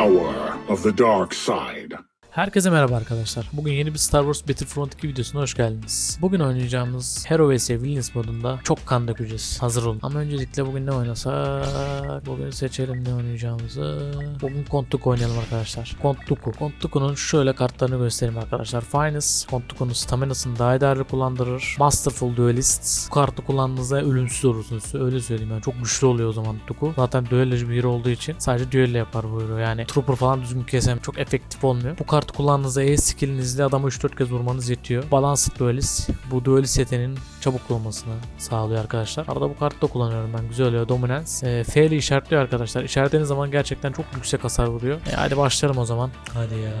power of the dark side. Herkese merhaba arkadaşlar. Bugün yeni bir Star Wars Battlefront 2 videosuna hoş geldiniz. Bugün oynayacağımız Hero vs Villains modunda çok kan dökeceğiz. Hazır olun. Ama öncelikle bugün ne oynasak? Bugün seçelim ne oynayacağımızı. Bugün Kontuk oynayalım arkadaşlar. Kontuku. Kontuku'nun şöyle kartlarını göstereyim arkadaşlar. Finest. Kontuku'nun staminasını daha değerli kullandırır. Masterful Duelist. Bu kartı kullandığınızda ölümsüz olursunuz. Öyle söyleyeyim yani. Çok güçlü oluyor o zaman Tuku. Zaten düellocu bir hero olduğu için sadece düello yapar bu hero. Yani Trooper falan düzgün kesem çok efektif olmuyor. Bu kartı kullandığınızda E skillinizle adamı 3-4 kez vurmanız yetiyor. Balanced Duelist. Bu duelist yeteneğinin çabuk olmasını sağlıyor arkadaşlar. Arada bu kartı da kullanıyorum ben. Güzel oluyor. Dominance. E, F ile işaretliyor arkadaşlar. İşaretlediğiniz zaman gerçekten çok yüksek hasar vuruyor. E, hadi başlayalım o zaman. Hadi ya.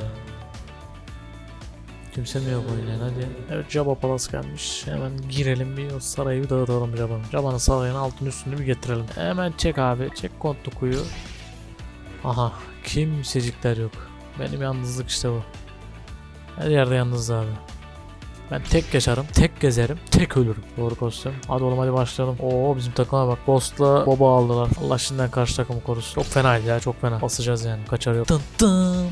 Kimse mi yok oynayan hadi. Evet Jabba Palace gelmiş. Hemen girelim bir sarayı bir dağıtalım Jabba'nın. Jabba'nın sarayını altın üstünü bir getirelim. Hemen çek abi. Çek Kontuku'yu. Aha. Kimsecikler yok. Benim yalnızlık işte bu. Her yerde yalnız abi. Ben tek yaşarım, tek gezerim, tek ölürüm. Doğru kostüm. Hadi oğlum hadi başlayalım. Oo bizim takıma bak. Ghost'la Boba aldılar. Allah şimdiden karşı takımı korusun. Çok fenaydı ya çok fena. Basacağız yani. Kaçar yok. Dın dın.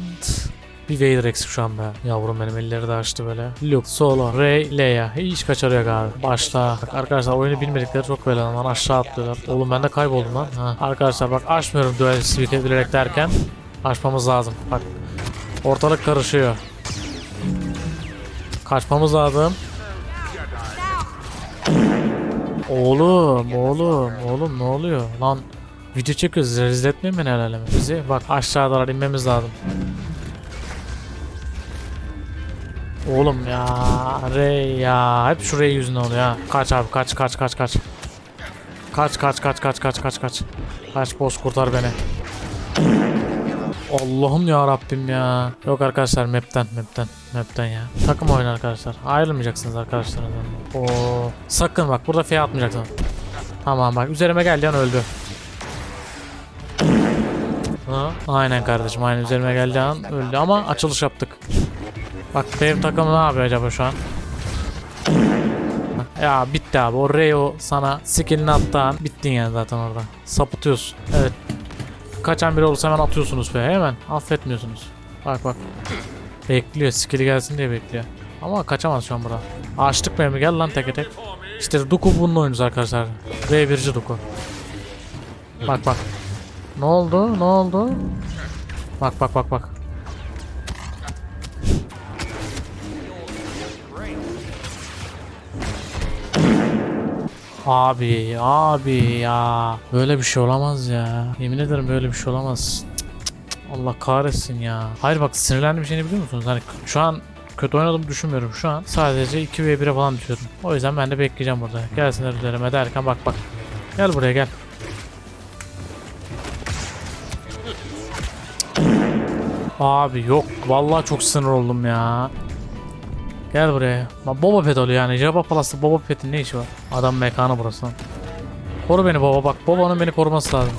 Bir Vader eksik şu an be. Yavrum benim elleri de açtı böyle. Luke, Solo, Rey, Leia. Hiç kaçarı yok abi. Başla. Bak arkadaşlar oyunu bilmedikleri çok böyle lan aşağı atlıyorlar. Oğlum ben de kayboldum lan. Ha. Arkadaşlar bak açmıyorum duel bilerek derken. Açmamız lazım. Bak. Ortalık karışıyor. Kaçmamız lazım. Oğlum, oğlum, oğlum ne oluyor? Lan video çekiyoruz. Rezil etmeyin beni el. Bizi bak aşağıdalar inmemiz lazım. Oğlum ya Rey ya hep şuraya yüzünden oluyor ha. Kaç abi kaç kaç kaç kaç. Kaç kaç kaç kaç kaç kaç kaç. Kaç boss kurtar beni. Allah'ım ya Rabbim ya. Yok arkadaşlar map'ten map'ten map'ten ya. Takım oyun arkadaşlar. Ayrılmayacaksınız arkadaşlarınızdan. Oo. Sakın bak burada F atmayacaksın. Tamam bak üzerime geldi an öldü. Ha, aynen kardeşim aynen üzerime geldi an öldü ama açılış yaptık. Bak benim takım ne yapıyor acaba şu an? Ya bitti abi. O Reo sana skillini attı an bittin yani zaten orada. Sapıtıyorsun. Evet. Kaçan biri olursa hemen atıyorsunuz be. Hemen. Affetmiyorsunuz. Bak bak. Bekliyor. Skill'i gelsin diye bekliyor. Ama kaçamaz şu an burada. Açtık benim. Gel lan teke tek. İşte Duku bununla oynuyoruz arkadaşlar. V1'ci Duku. Bak bak. Ne oldu? Ne oldu? Bak bak bak bak. Abi, abi ya. Böyle bir şey olamaz ya. Yemin ederim böyle bir şey olamaz. Allah kahretsin ya. Hayır bak sinirlendiğim şeyini biliyor musunuz? Hani şu an kötü oynadığımı düşünmüyorum şu an. Sadece 2v1'e falan düşüyorum. O yüzden ben de bekleyeceğim burada. Gelsinler üzerime derken bak bak. Gel buraya gel. Abi yok. Vallahi çok sinir oldum ya. Gel buraya. Bak Boba Fett oluyor yani. Jabba Palas'ta Boba Fett'in ne işi var? Adam mekanı burası. lan. Koru beni baba bak. Baba'nın beni koruması lazım.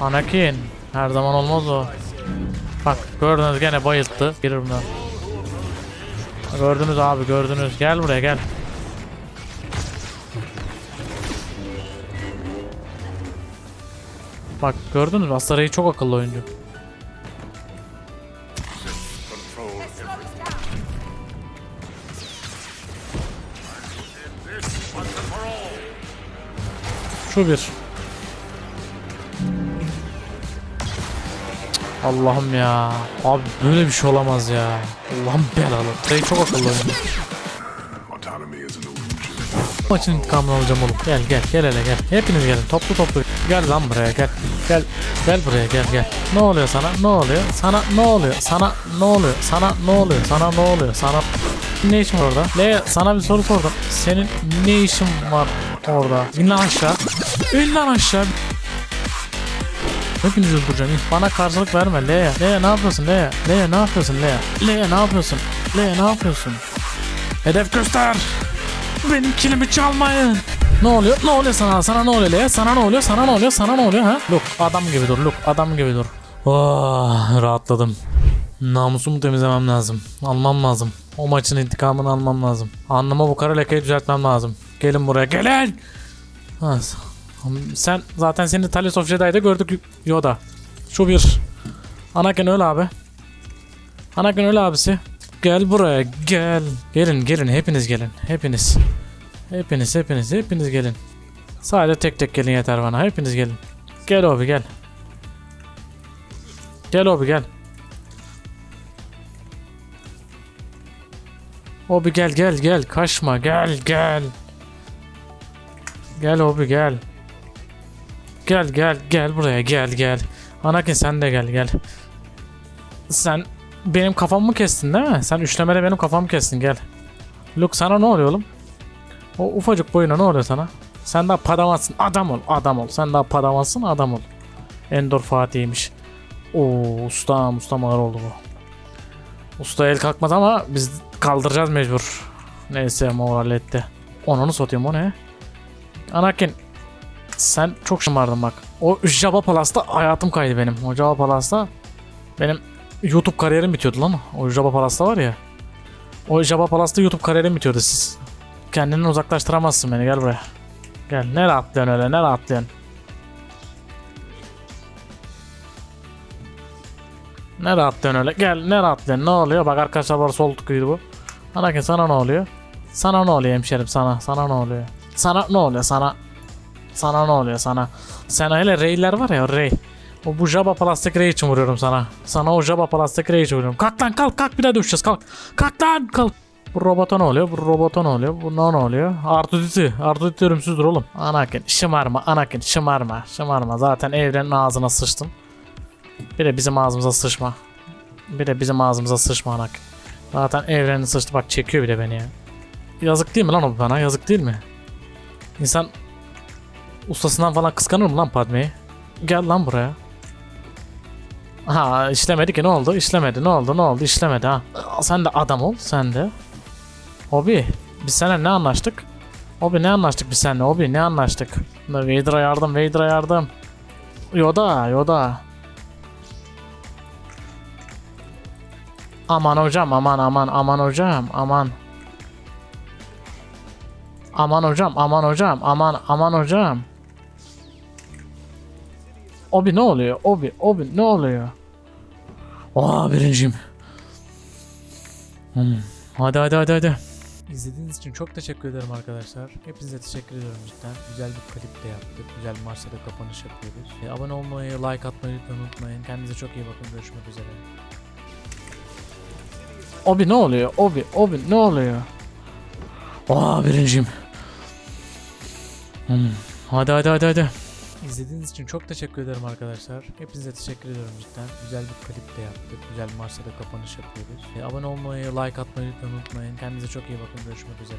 Anakin. Her zaman olmaz o. Bak gördünüz gene bayılttı. Girir bundan. Gördünüz abi gördünüz. Gel buraya gel. Bak gördünüz mü? Asarayı çok akıllı oyuncu. Şu bir. Allah'ım ya. Abi böyle bir şey olamaz ya. Allah'ım belalı. Dayı çok akıllı illusion. Maçın intikamını alacağım oğlum. Gel gel gel hele gel. Hepiniz gelin toplu toplu. Gel lan buraya gel. Gel. Gel buraya gel gel. Ne oluyor sana? Ne oluyor? Sana ne oluyor? Sana ne oluyor? Sana ne oluyor? Sana ne oluyor? Sana ne işin var orada? Leia sana bir soru sordum. Senin ne işin var orada? İn lan aşağı. İn lan aşağı. Hepinizi öldüreceğim. Bana karşılık verme Leia. Leia ne yapıyorsun Leia? Leia ne yapıyorsun Leia? Leia ne yapıyorsun? Leia ne yapıyorsun? Hedef göster. Benim kilimi çalmayın. Ne oluyor? Ne oluyor sana? Sana ne oluyor Leia? Sana ne oluyor? Sana ne oluyor? Sana ne oluyor ha? Look adam gibi dur. Look adam gibi dur. Oh, rahatladım. Namusumu temizlemem lazım. Almam lazım. O maçın intikamını almam lazım. Anlama bu kara lekeyi düzeltmem lazım. Gelin buraya gelin. Sen zaten seni Talis of Jedi'de gördük Yoda. Şu bir. Anakin öyle abi. Anakin öyle abisi. Gel buraya gel. Gelin gelin hepiniz gelin. Hepiniz. Hepiniz hepiniz hepiniz gelin. Sadece tek tek gelin yeter bana. Hepiniz gelin. Gel abi gel. Gel abi gel. Obi gel gel gel kaçma gel gel. Gel Obi gel. Gel gel gel buraya gel gel. Anakin sen de gel gel. Sen benim kafamı kestin değil mi? Sen üçlemede benim kafamı kestin gel. Luke sana ne oluyor oğlum? O ufacık boyuna ne oluyor sana? Sen daha padavansın adam ol adam ol. Sen daha padavansın adam ol. Endor Fatih'miş. Oo ustam ustam ağır oldu bu. Usta el kalkmaz ama biz kaldıracağız mecbur. Neyse moral etti. Onunu satayım o ne? Anakin sen çok şımardın bak. O Java Palas'ta hayatım kaydı benim. O Java Palas'ta benim YouTube kariyerim bitiyordu lan. O Java Palas'ta var ya. O Java Palas'ta YouTube kariyerim bitiyordu siz. Kendinden uzaklaştıramazsın beni gel buraya. Gel ne rahatlıyorsun öyle ne rahatlıyorsun. Ne rahatlıyorsun öyle gel ne rahatlıyorsun ne oluyor bak arkadaşlar var sol tıkıydı bu. Anakin sana ne oluyor? Sana ne oluyor hemşerim sana sana ne oluyor? Sana ne oluyor sana? Sana ne oluyor sana? Sen öyle reyler var ya rey. O bu Jabba Plastik Ray için vuruyorum sana. Sana o Jabba Plastik Ray için vuruyorum. Kalk lan kalk kalk bir daha düşeceğiz kalk. Kalk lan kalk. Bu robota ne oluyor? Bu robota ne oluyor? Bu ne oluyor? Artuditi. Artuditi ölümsüzdür oğlum. Anakin şımarma. Anakin şımarma. Şımarma. Zaten evrenin ağzına sıçtın. Bir de bizim ağzımıza sıçma. Bir de bizim ağzımıza sıçma Anakin. Zaten evrenin sıçtı. Bak çekiyor bir de beni ya. Yazık değil mi lan o bana? Yazık değil mi? İnsan ustasından falan kıskanır mı lan Padme'yi? Gel lan buraya. Ha işlemedi ki ne oldu? İşlemedi ne oldu ne oldu işlemedi ha. Sen de adam ol sen de. Obi biz seninle ne anlaştık? Obi ne anlaştık biz seninle Obi ne anlaştık? Vader'a yardım Vader'a yardım. Yoda Yoda. Aman hocam aman aman aman hocam aman. Aman hocam aman hocam aman aman hocam. Obi ne oluyor? Obi, Obi ne oluyor? Aa birinciyim. Hmm. Hadi hadi hadi hadi. İzlediğiniz için çok teşekkür ederim arkadaşlar. Hepinize teşekkür ediyorum cidden. Güzel bir klip de yaptık. Güzel bir maçta da kapanış yapıyoruz. E, abone olmayı, like atmayı unutmayın. Kendinize çok iyi bakın. Görüşmek üzere. Obi ne oluyor? Obi, Obi ne oluyor? Aa birinciyim. Hmm. Hadi hadi hadi hadi. İzlediğiniz için çok teşekkür ederim arkadaşlar. Hepinize teşekkür ediyorum cidden. Güzel bir klip de yaptık. Güzel bir maçta da kapanış yapıyoruz. E, abone olmayı, like atmayı lütfen unutmayın. Kendinize çok iyi bakın. Görüşmek üzere.